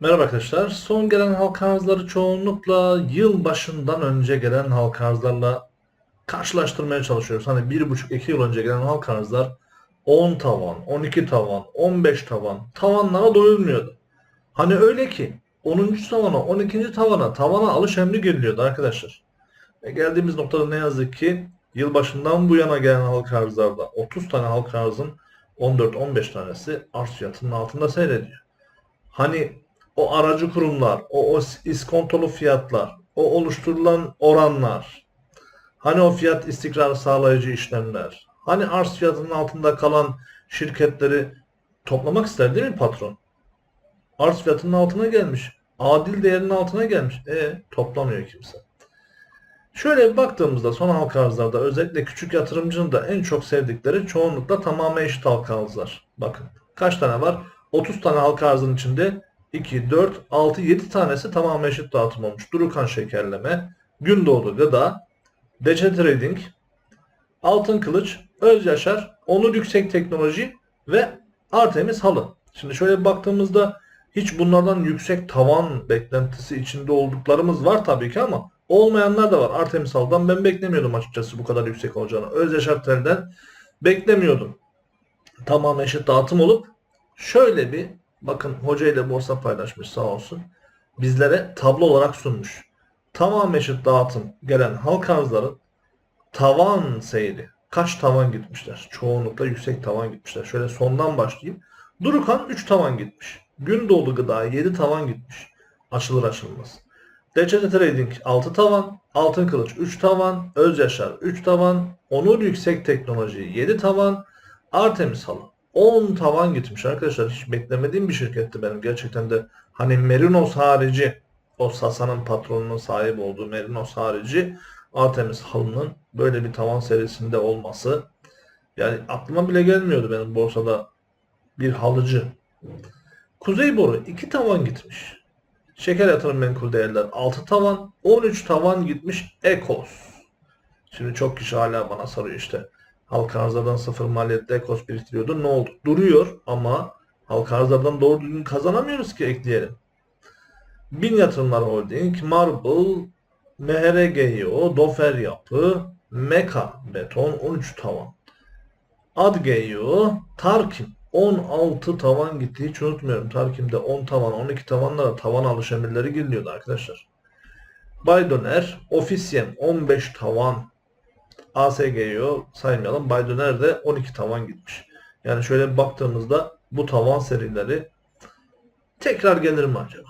Merhaba arkadaşlar. Son gelen halka arzları çoğunlukla yıl başından önce gelen halka arzlarla karşılaştırmaya çalışıyoruz. Hani 1,5-2 yıl önce gelen halka arzlar 10 tavan, 12 tavan, 15 tavan tavanlara doyulmuyordu. Hani öyle ki 10. tavana, 12. tavana, tavana alış emri geliniyordu arkadaşlar. Ve geldiğimiz noktada ne yazık ki yılbaşından bu yana gelen halka arzlarda 30 tane halka arzın 14-15 tanesi arz fiyatının altında seyrediyor. Hani o aracı kurumlar, o, o iskontolu fiyatlar, o oluşturulan oranlar, hani o fiyat istikrarı sağlayıcı işlemler, hani arz fiyatının altında kalan şirketleri toplamak ister değil mi patron? Arz fiyatının altına gelmiş. Adil değerinin altına gelmiş. E toplamıyor kimse. Şöyle bir baktığımızda son halka arzlarda özellikle küçük yatırımcının da en çok sevdikleri çoğunlukla tamamen eşit halka arzlar. Bakın kaç tane var? 30 tane halka arzın içinde 2, 4, 6, 7 tanesi tamamen eşit dağıtım olmuş. Durukan şekerleme, Gündoğdu gıda, DC Trading, Altın Kılıç, Öz Yaşar, Onur Yüksek Teknoloji ve Artemis Halı. Şimdi şöyle baktığımızda hiç bunlardan yüksek tavan beklentisi içinde olduklarımız var tabii ki ama olmayanlar da var. Artemis Halı'dan ben beklemiyordum açıkçası bu kadar yüksek olacağını. Öz Yaşar Tel'den beklemiyordum. Tamamen eşit dağıtım olup şöyle bir bakın hoca ile borsa paylaşmış sağ olsun. Bizlere tablo olarak sunmuş. Tamamen eşit dağıtım gelen halk arzların tavan seyri. Kaç tavan gitmişler? Çoğunlukla yüksek tavan gitmişler. Şöyle sondan başlayayım. Durukan 3 tavan gitmiş. Gündoğdu gıda 7 tavan gitmiş. Açılır açılmaz. DCT Trading 6 tavan, Altın Kılıç 3 tavan, Öz Yaşar 3 tavan, Onur Yüksek Teknoloji 7 tavan, Artemis Halı 10 tavan gitmiş arkadaşlar. Hiç beklemediğim bir şirketti benim. Gerçekten de hani Merinos harici o Sasa'nın patronunun sahip olduğu Merinos harici Artemis Halı'nın böyle bir tavan serisinde olması yani aklıma bile gelmiyordu benim borsada bir halıcı. Kuzey Boru 2 tavan gitmiş. Şeker yatırım menkul değerler 6 tavan, 13 tavan gitmiş Ekos. Şimdi çok kişi hala bana soruyor işte. Halka arzlardan sıfır maliyette Ekos biriktiriyordu. Ne oldu? Duruyor ama halka arzlardan doğru düzgün kazanamıyoruz ki ekleyelim. Bin Yatırımlar Holding, Marble, MHRGO, Dofer Yapı, Meka Beton 13 tavan. Adgeo, Tarkim 16 tavan gitti. Hiç unutmuyorum. Tarkim'de 10 tavan, 12 tavanlara tavan alış emirleri giriliyordu arkadaşlar. Baydöner, Ofisyen 15 tavan. ASG'yi saymayalım. Baydöner de 12 tavan gitmiş. Yani şöyle baktığımızda bu tavan serileri tekrar gelir mi acaba?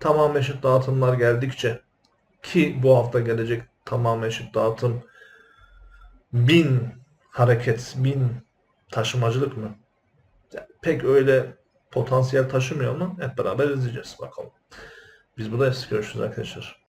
Tamam eşit dağıtımlar geldikçe ki bu hafta gelecek tamam eşit dağıtım bin hareket, bin taşımacılık mı? Pek öyle potansiyel taşımıyor ama hep beraber izleyeceğiz bakalım. Biz buradayız. Görüşürüz arkadaşlar.